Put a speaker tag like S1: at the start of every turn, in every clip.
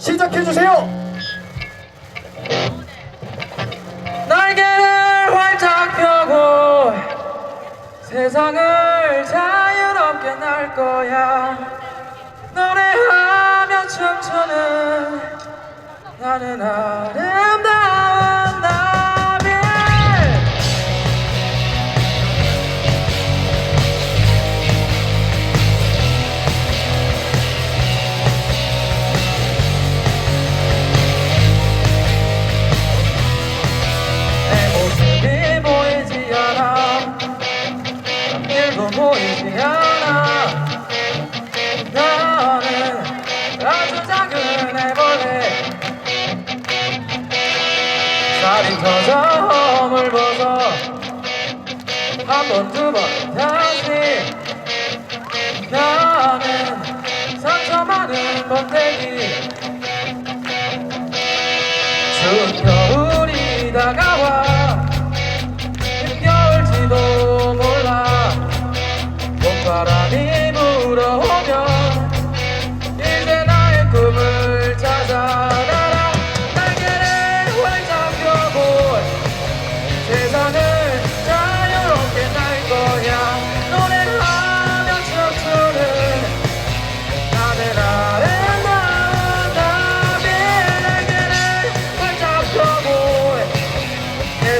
S1: 시작해 주세요.
S2: 날개를 활짝 펴고 세상을 자유롭게 날 거야 노래하며 춤추는 나는 아 살이 터져 허물 벗어 한 번 두 번 다시 나는 상처 많은 번데기. 추운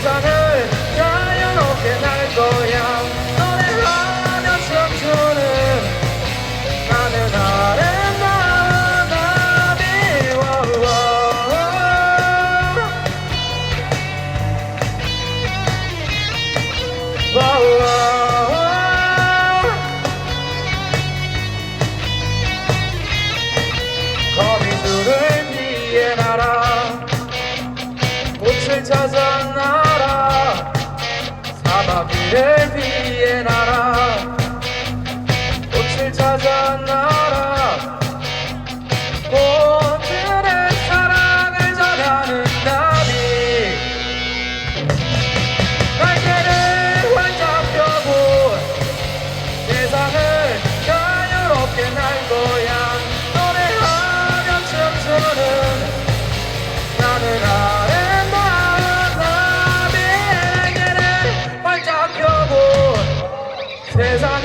S2: 세상을 I'll 세상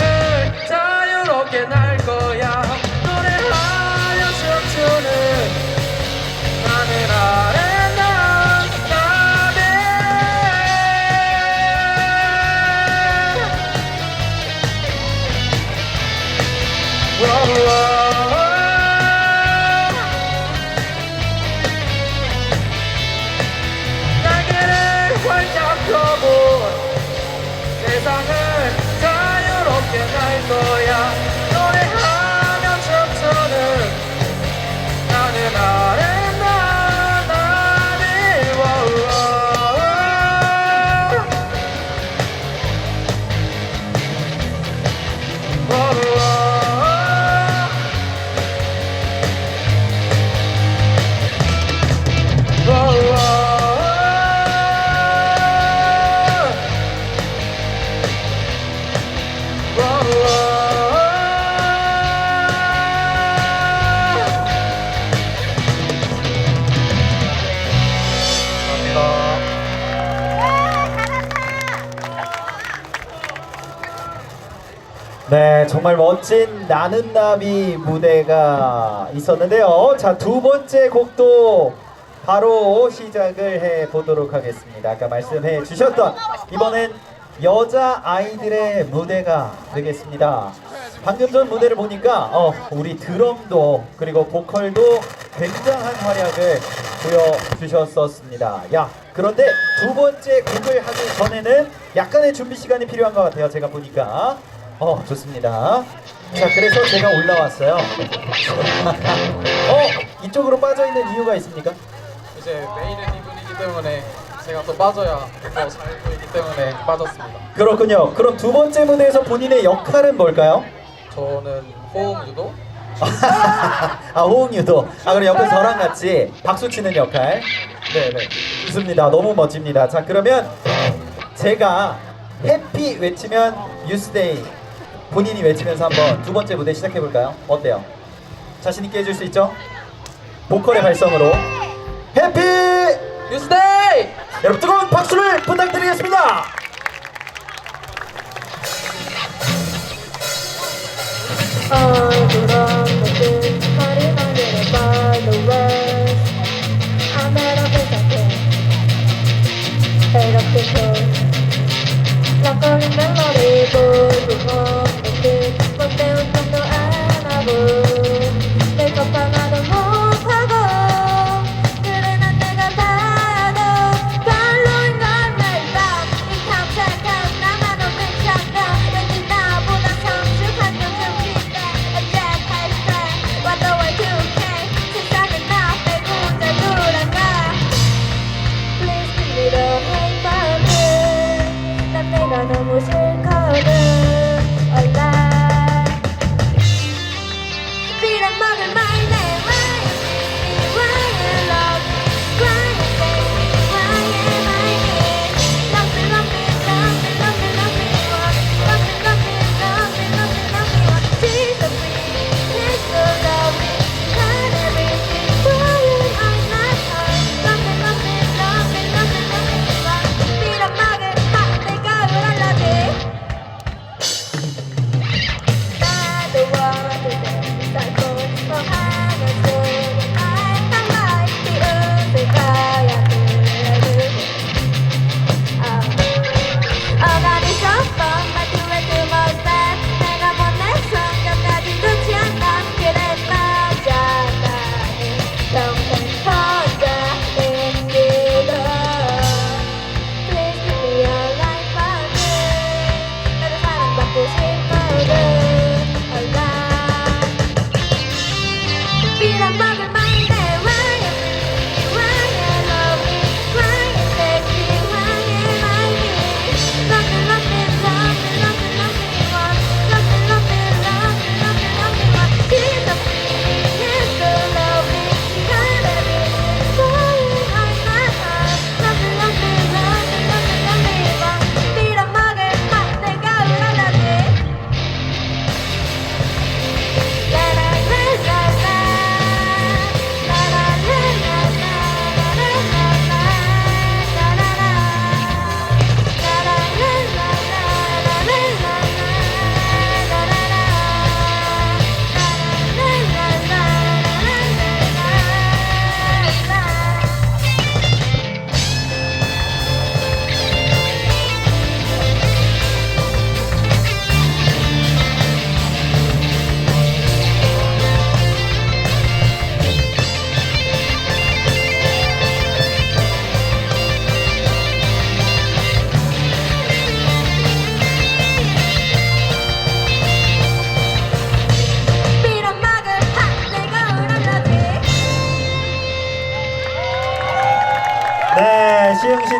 S2: 거야. 노래하며 춤추는 나는 아름다운 나비 와우와 와우
S1: 네, 정말 멋진 나는 나비 무대가 있었는데요. 자, 두 번째 곡도 바로 시작을 해 보도록 하겠습니다. 아까 말씀해 주셨던 이번엔 여자 아이들의 무대가 되겠습니다. 방금 전 무대를 보니까 어, 우리 드럼도 그리고 보컬도 굉장한 활약을 보여주셨었습니다. 야, 그런데 두 번째 곡을 하기 전에는 약간의 준비 시간이 필요한 것 같아요. 제가 보니까. 어, 좋습니다. 자, 그래서 제가 올라왔어요. 어, 이쪽으로 빠져 있는 이유가 있습니까?
S2: 이제 메인은 이분이기 때문에 제가 또 빠져야 더잘 보이기 때문에 빠졌습니다.
S1: 그렇군요. 그럼 두 번째 무대에서 본인의 역할은 뭘까요?
S2: 저는 호응 유도
S1: 아 호응 유도. 아 그럼 옆에 저랑 같이 박수 치는 역할. 네네. 좋습니다. 너무 멋집니다. 자 그러면 제가 해피 외치면 유스데이 본인이 외치면서 한번 두 번째 무대 시작해볼까요? 어때요? 자신있게 해줄 수 있죠? 보컬의 발성으로 해피
S2: 뉴스데이!
S1: 여러분 뜨거운 박수를 부탁드리겠습니다!
S3: 아, 그런 것들 말을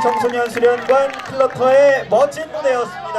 S1: 청소년 수련관 클러터의 멋진 무대였습니다.